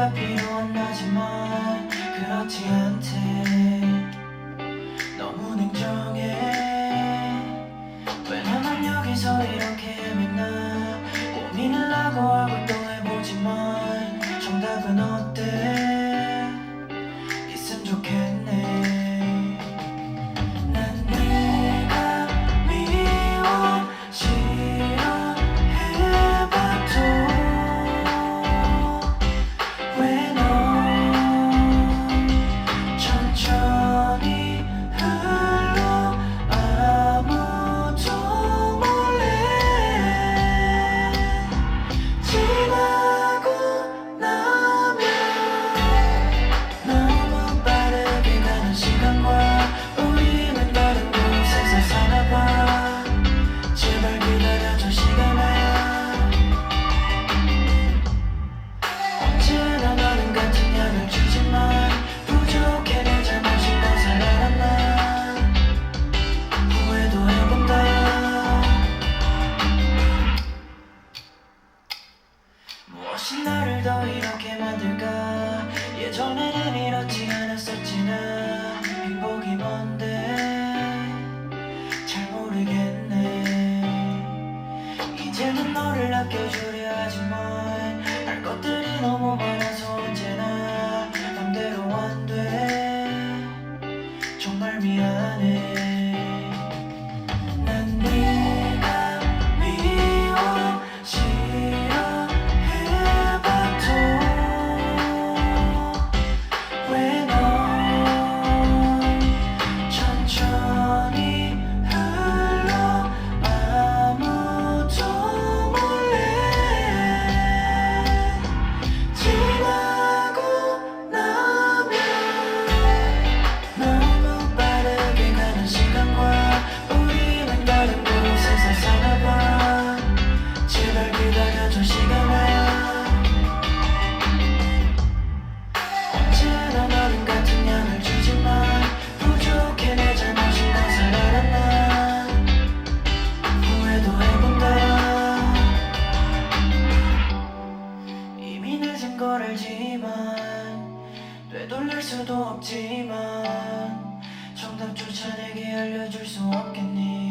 lucky 다시 나를 더 이렇게 만들까? 예전에는 이렇지 않았었지 나 행복이 뭔데? 잘 모르겠네. 이제는 너를 아껴주려 하지만 할 것들이 너무 많아서 언제나 맘대로 안돼. 정말 미안해. 걸 알지만 되돌릴 수도 없지만 정답조차 내게 알려줄 수 없겠니?